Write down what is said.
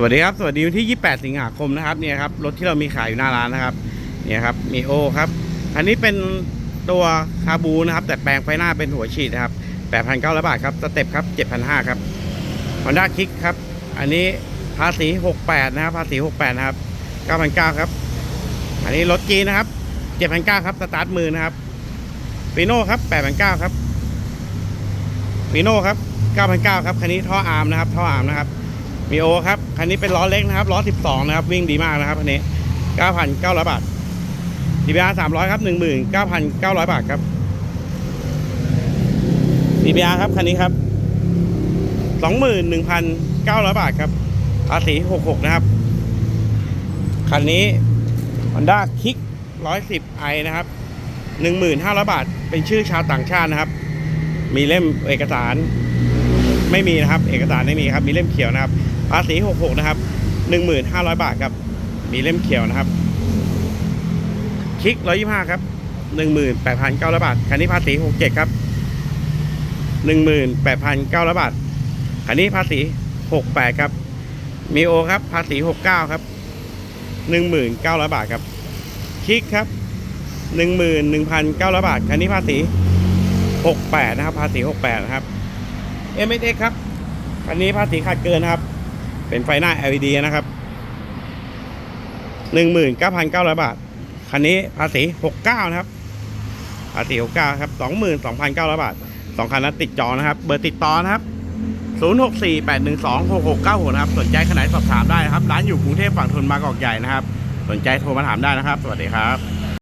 สวัสดีครับ สวัสดีวันที่ 28 สิงหาคมนะครับเนี่ยครับรถที่เรามีขายอยู่หน้าร้านนะครับเนี่ยครับมีโอครับอันนี้เป็นตัวคาบูนะครับ แต่แปลงไฟหน้าเป็นหัวฉีดนะครับ 8,900 บาทครับสเต็ปครับ 7,500 ครับฮอนด้าคิกครับ อันนี้ภาษี 68 นะครับ ภาษี 68 นะครับ 9,900 ครับ อันนี้รถจีนนะครับ 7,900 ครับสตาร์ทมือนะครับฟีโน่ครับ 8,900 ครับฟีโน่ครับ 9,900 ครับคันนี้ท่ออาร์มนะครับท่ออาร์มนะครับ มีโอครับคันนี้เป็นล้อเล็กนะครับล้อ 12 นะครับ วิ่งดีมากนะครับคันนี้ 9,900 บาท DBR 300 ครับ 19,900 บาทครับ DBR ครับคันนี้ครับ 21,900 บาทครับภาษี66 นะครับ คันนี้ Honda Kick 110i นะครับ 1,500บาท เป็นชื่อชาวต่างชาตินะครับ มีเล่มเอกสาร ไม่มีนะครับ เอกสารไม่มีครับ มีเล่มเขียวนะครับภาษี66นะครับ1,500 บาทครับ มีเล่มเขียวนะครับ คลิก 125 ครับ 18,900 บาท คันนี้ภาษี 67 ครับ 18,900 บาท คันนี้ภาษี 68 ครับ มีโอครับ ภาษี 69 ครับ 1,900 บาทครับ คลิกครับ 11,900 บาท คันนี้ภาษี 68 นะครับ ภาษี 68 นะครับ m s x ครับคันนี้ภาษีขาดเกินนะครับ เป็นไฟหน้า LED นะครับ 19,900 บาท คันนี้ภาษี 69 นะครับ ภาษี 69 ครับ 22,900 บาทสองคันนั้นติดจอนะครับ เบอร์ติดต่อนะครับ 0648126696 นะครับ สนใจขนาดสอบถามได้นะครับ ร้านอยู่กรุงเทพฝั่งทนมางกอกใหญ่นะครับ สนใจโทรมาถามได้นะครับ สวัสดีครับ